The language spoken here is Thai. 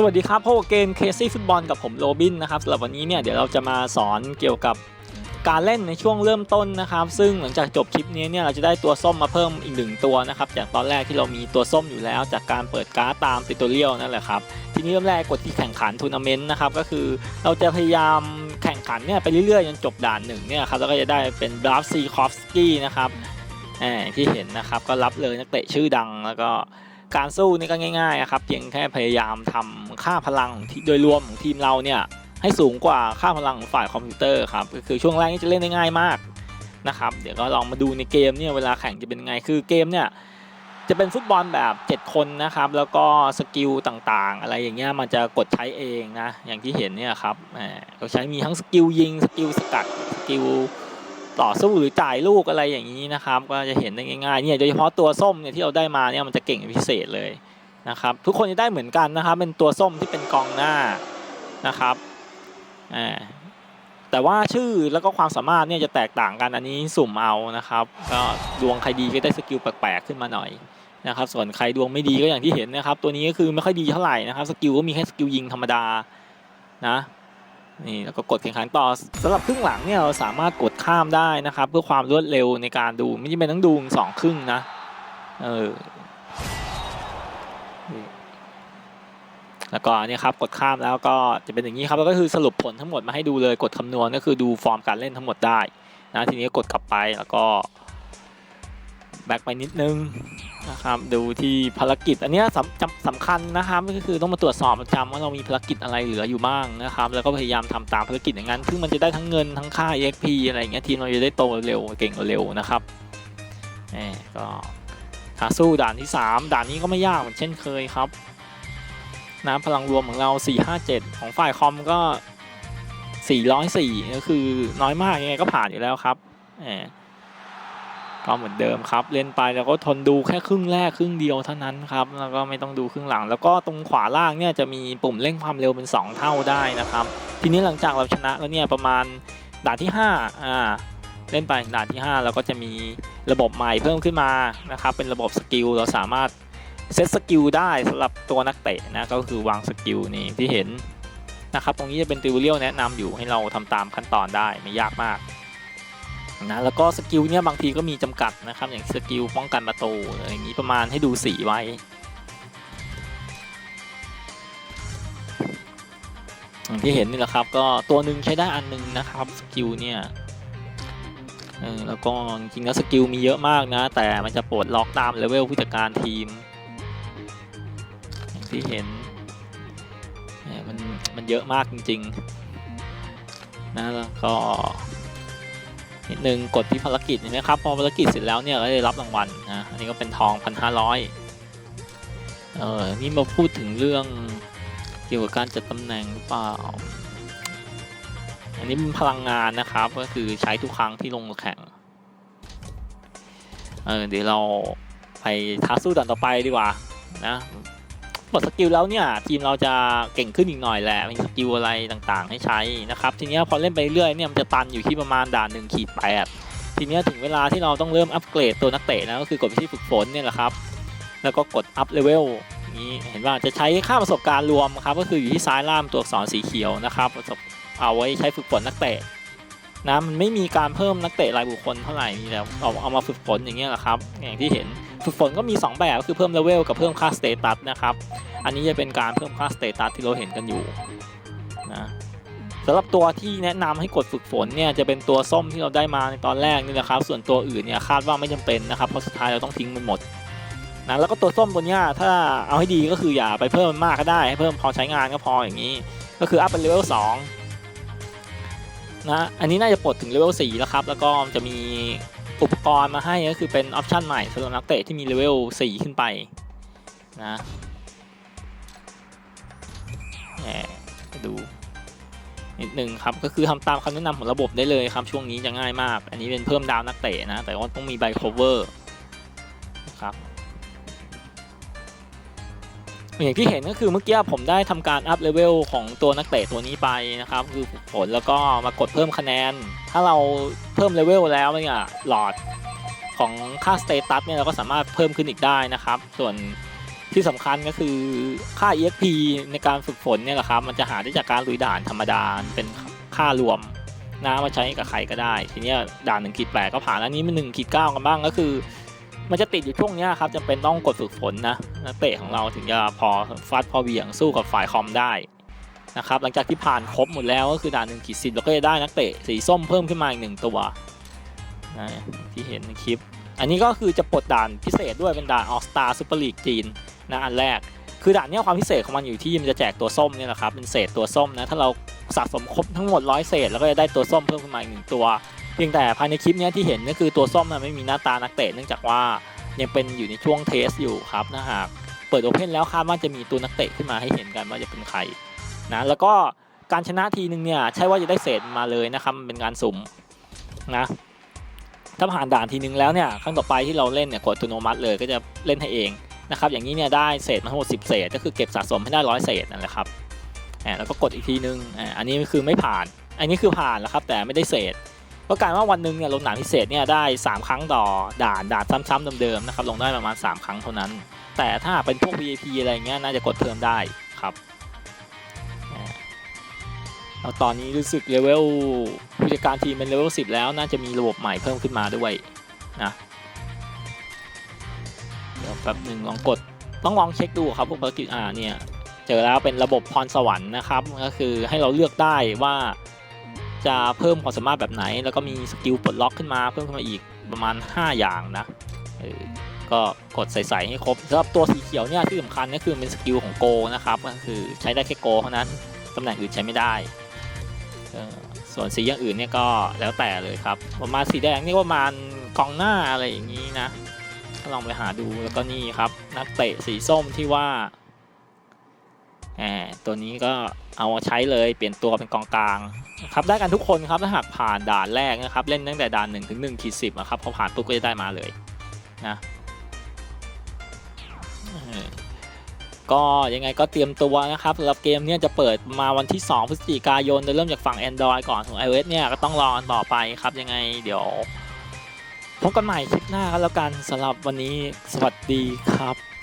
สวัสดีครับพบกับเกมเคซี่ฟุตบอลกับผมโรบินนะครับสำหรับวันนี้เนี่ยเดี๋ยวเราจะมาสอนเกี่ยวกับการเล่นในช่วงเริ่มต้นนะครับ ซึ่งหลังจากจบคลิปนี้เนี่ยเราจะได้ตัวส้มมาเพิ่มอีกหนึ่งตัวนะครับจากตอนแรกที่เรามีตัวส้มอยู่แล้ว จากการเปิดการ์ดตามติตัวเรียวนั่นแหละครับทีนี้เริ่มแรกกดที่แข่งขันทัวร์นาเมนต์นะครับก็คือเราจะพยายามแข่งขันเนี่ยไปเรื่อยๆจนจบด่านหนึ่งเนี่ยครับแล้วก็จะได้เป็นบราฟซีคอฟสกี้นะครับแหมที่เห็นนะครับก็รับเลยนักเตะชื่อดังแล้วก็การสู้นี่ก็ง่ายๆครับเพียงแค่พยายามทำ ค่าพลังโดยรวมของทีมเราเนี่ยให้สูงกว่าค่าพลังของฝ่ายคอมพิวเตอร์ครับก็คือช่วงแรกนี่จะเล่นได้ง่ายมากนะครับเดี๋ยวก็ลองมาดูในเกมเนี่ยเวลาแข่งจะเป็นไงคือเกมเนี่ยจะเป็นฟุตบอลแบบ 7 คนนะครับ แล้วก็สกิลต่างๆ อะไรอย่างเงี้ยมันจะกดใช้เองนะอย่างที่เห็นเนี่ยครับเราใช้มีทั้งสกิลยิงสกิลสกัดสกิลต่อสู้หรือจ่ายลูกอะไรอย่างนี้นะครับ ก็จะเห็นได้ง่ายๆเนี่ยโดยเฉพาะตัวส้มเนี่ยที่เราได้มาเนี่ยมันจะเก่งพิเศษเลย นะครับทุกคนจะได้เหมือนกันนะครับ เป็นตัวส้มที่เป็นกองหน้านะครับแต่ว่าชื่อแล้วก็ความสามารถเนี่ยจะแตกต่างกันอันนี้สุ่มเอานะครับก็ดวงใครดีก็ได้สกิลแปลกๆขึ้นมาหน่อยนะครับส่วนใครดวงไม่ดีก็อย่างที่เห็นนะครับ ตัวนี้ก็คือไม่ค่อยดีเท่าไหร่นะครับสกิลก็มีแค่สกิลยิงธรรมดานะนี่แล้วก็กดแข่งขันต่อสำหรับครึ่งหลังเนี่ยเราสามารถกดข้ามได้นะครับ เพื่อความรวดเร็วในการดูไม่จำเป็นต้องดูสองครึ่งนะเออ แล้วก็เนี่ยครับกดข้ามแล้วก็จะเป็นอย่างนี้ครับแล้วก็คือสรุปผลทั้งหมดมาให้ดูเลยกดคำนวณก็คือดูฟอร์มการเล่นทั้งหมดได้นะทีนี้กดกลับไปแล้วก็แบ็กไปนิดนึงนะครับดูที่ภารกิจ อันนี้สำสำคัญนะครับก็คือต้องมาตรวจสอบประจำว่าเรามีภารกิจอะไรเหลืออยู่บ้างนะครับแล้วก็พยายามทำตามภารกิจอย่างนั้นซึ่งมันจะได้ทั้งเงินทั้งค่า EXP อะไรอย่างเงี้ยทีมเราจะได้โตเร็วเก่งเร็วนะครับแหมก็หาสู้ด่านที่ 3 ด่านนี้ก็ไม่ยากเหมือนเช่นเคยครับ นะพลังรวมของเรา 457 ของฝ่ายคอมก็ 404 ก็คือน้อยมากยังไงก็ผ่านอยู่แล้วครับแหมก็เหมือนเดิมครับ เล่นไปแล้วก็ทนดูแค่ครึ่งแรกครึ่งเดียวเท่านั้นครับ แล้วก็ไม่ต้องดูครึ่งหลัง แล้วก็ตรงขวาล่างเนี่ยจะมีปุ่มเร่งความเร็วเป็น 2 เท่าได้นะครับ ทีนี้หลังจากเราชนะแล้วเนี่ยประมาณด่านที่5อ่าเล่นไปด่านที่5แล้วก็จะมีระบบใหม่เพิ่มขึ้นมานะครับเป็นระบบสกิลเราสามารถ เซตสกิลได้สำหรับตัวนักเตะนะก็คือวางสกิลนี่ที่เห็นนะครับตรงนี้จะเป็นติวเรียลแนะนำอยู่ให้เราทำตามขั้นตอนได้ไม่ยากมากนะแล้วก็สกิลเนี่ยบางทีก็มีจำกัดนะครับอย่างสกิลป้องกันประตูอะไรอย่างนี้ประมาณให้ดูสีไว้ที่เห็นนี่แหละครับก็ตัวหนึ่งใช้ได้อันหนึงนะครับสกิลเนี่ยแล้วก็จริงๆแล้วสกิลมีเยอะมากนะ แต่มันจะปลดล็อกตามเลเวลผู้จัดการทีม ที่เห็นเนี่ยมันมันเยอะมากจริงๆนะแล้วก็นิดนึงกดที่ภารกิจเห็นไหมครับพอภารกิจเสร็จแล้วเนี่ยก็ได้รับรางวัลนะอันนี้ก็เป็นทองพันห้าร้อยเออนี่มาพูดถึงเรื่องเกี่ยวกับการจัดตำแหน่งหรือเปล่า อันนี้เป็นพลังงานนะครับก็คือใช้ทุกครั้งที่ลงแข่งเออเดี๋ยวเราไปท้าสู้ด่านต่อไปดีกว่านะ หมดสกิลแล้วเนี่ยทีมเราจะเก่งขึ้นอีกหน่อยแหละมีสกิลอะไรต่างๆ ให้ใช้นะครับทีนี้พอเล่นไปเรื่อยเนี่ยมันจะตันอยู่ที่ประมาณด่านหนึ่งขีดแปดทีนี้ถึงเวลาที่เราต้องเริ่มอัปเกรดตัวนักเตะนะก็คือกดไปที่ฝึกฝนเนี่ยแหละครับแล้วก็กดอัพเลเวลนี้เห็นว่าจะใช้ค่าประสบการณ์รวมครับก็คืออยู่ที่ซ้ายล่างตัวอักษรสีเขียวนะครับประสบเอาไว้ใช้ฝึกฝนนักเตะนะมันไม่มีการเพิ่มนักเตะรายบุคคลเท่าไหร่นี่แหละเอาเอามาฝึกฝนอย่างเงี้ยแหละครับอย่างที่เห็น ฝึกฝนก็มีสองแบบก็คือเพิ่มเลเวลกับเพิ่มค่าสเตตัสนะครับ อันนี้จะเป็นการเพิ่มค่าสเตตัสที่เราเห็นกันอยู่นะสำหรับตัวที่แนะนำให้กดฝึกฝนเนี่ยจะเป็นตัวส้มที่เราได้มาในตอนแรกนี่แหละครับ ส่วนตัวอื่นเนี่ยคาดว่าไม่จำเป็นนะครับเพราะสุดท้ายเราต้องทิ้งมันหมดนะแล้วก็ตัวส้มตัวนี้ถ้าเอาให้ดีก็คืออย่าไปเพิ่มมันมากก็ได้ให้เพิ่มพอใช้งานก็พออย่างนี้ ก็คืออัพเป็นเลเวลสองนะอันนี้น่าจะปลดถึงเลเวล4แล้วครับ แล้วก็จะมี อุปกรณ์มาให้ก็คือเป็นออปชั่นใหม่สำหรับนักเตะที่มีเลเวล 4 ขึ้นไปนะแหมดูนิดหนึ่งครับก็คือทำตามคำแนะนำของระบบได้เลยครับช่วงนี้จะง่ายมาก อันนี้เป็นเพิ่มดาวนักเตะนะ แต่ว่าต้องมีใบ cover ครับ อย่างที่เห็นก็คือเมื่อกี้ผมได้ทำการอัพเลเวลของตัวนักเตะตัวนี้ไปนะครับ คือฝึกฝนแล้วก็มากดเพิ่มคะแนน ถ้าเราเพิ่มเลเวลแล้วเนี่ยหลอดของค่าสเตตัสเนี่ยเราก็สามารถเพิ่มขึ้นอีกได้นะครับ ส่วนที่สำคัญก็คือค่า EXP ในการฝึกฝนเนี่ยแหละครับ มันจะหาได้จากการลุยด่านธรรมดาเป็นค่ารวมนะมาใช้กับใครก็ได้ ทีนี้ด่านหนึ่งขีดแปดก็ผ่านอันนี้มันหนึ่งขีดเก้ากันบ้างก็คือ มันจะติดอยู่ช่วงนี้ครับจำเป็นต้องกดฝึกฝนนะนักเตะของเราถึงจะพอฟัดพอเหวี่ยงสู้กับฝ่ายคอมได้นะครับหลังจากที่ผ่านครบหมดแล้วก็คือด่านหนึ่งขีดสิบเราก็จะได้นักเตะสีส้มเพิ่มขึ้นมาอีกหนึ่งตัวนะที่เห็นในคลิป อันนี้ก็คือจะปลดด่านพิเศษด้วยเป็นด่านออสตาซูเปอร์ลีกจีนนะอันแรก คือด่านนี้ความพิเศษของมันอยู่ที่มันจะแจกตัวส้มเนี่ยแหละครับเป็นเศษตัวส้มนะถ้าเราสะสมครบทั้งหมดร้อยเศษแล้วก็จะได้ตัวส้มเพิ่มขึ้นมาอีกหนึ่งตัว พียงแต่ภายในคลิปนี้ที่เห็นก็คือตัวส้มนะไม่มีหน้าตานักเตะเนื่องจากว่ายังเป็นอยู่ในช่วงเทสอยู่ครับนะหากเปิดโอเพนแล้วคาดว่าจะมีตัวนักเตะขึ้นมาให้เห็นกันว่าจะเป็นใครนะแล้วก็การชนะทีนึงเนี่ยใช่ว่าจะได้เศษมาเลยนะครับมันเป็นการสุ่มนะถ้าผ่านด่านทีนึงแล้วเนี่ยครั้งต่อไปที่เราเล่นเนี่ยกดอัตโนมัติเลยก็จะเล่นให้เองนะครับอย่างนี้เนี่ยได้เศษมาทั้งหมด10 เศษ ก็คือเก็บสะสมให้ได้ร้อยเศษนั่นแหละครับแล้วก็กดอีกทีนึงอ่าอันนี้คือไม่ผ่าน อันนี้คือผ่านแล้วครับแต่ไม่ได้เศษ ก็กลารว่าวันหนึ่งเนี่ยลงหนามพิเศษเนี่ยได้ 3 ครั้งต่อด่านด่านซ้ำๆเดิมๆนะครับลงได้ประมาณ 3 ครั้งเท่านั้น แต่ถ้าเป็นพวก VIP อะไรเงี้ยน่าจะกดเพิ่มได้ครับอ่าแล้วตอนนี้รู้สึกเลเวลผู้จัดการทีมเป็นเลเวล10 แล้วน่าจะมีระบบใหม่เพิ่มขึ้นมาด้วยนะเดี๋ยวแป๊บหนึ่งลองกดต้องลองเช็คดูครับพวกภารกิจอ่าเนี่ยเจอแล้วเป็นระบบพรสวรรค์นะครับ ก็คือให้เราเลือกได้ว่า จะเพิ่มความสามารถแบบไหน แล้วก็มีสกิลปลดล็อกขึ้นมาเพิ่มขึ้นมาอีกประมาณ 5 อย่างนะก็กดใส่ๆให้ครบสำหรับตัวสีเขียวเนี่ยที่สำคัญก็คือเป็นสกิลของโกนะครับก็คือใช้ได้แค่โกเท่านั้นตำแหน่งอื่นใช้ไม่ได้ส่วนสีอย่างอื่นเนี่ยก็แล้วแต่เลยครับประมาณสีแดงนี่ประมาณกองหน้าอะไรอย่างนี้นะก็ลองไปหาดูแล้วก็นี่ครับนักเตะสีส้มที่ว่า แหมตัวนี้ก็เอาใช้เลยเปลี่ยนตัวเป็นกองกลางครับได้กันทุกคนครับถ้าหากผ่านด่านแรกนะครับ เล่นตั้งแต่ด่าน1ถึง1ขีดสิบครับพอผ่านปุ๊บก็จะได้มาเลยนะก็ยังไงก็เตรียมตัวนะครับสำหรับเกมเนี้จะเปิดมาวันที่ 2 พฤศจิกายนโดยเริ่มจากฝั่ง Android ก่อนส่วน iOS เนี่ยก็ต้องรอกันต่อไปครับ ยังไงเดี๋ยวพบกันใหม่คลิปหน้ากันแล้วกันสำหรับวันนี้สวัสดีครับ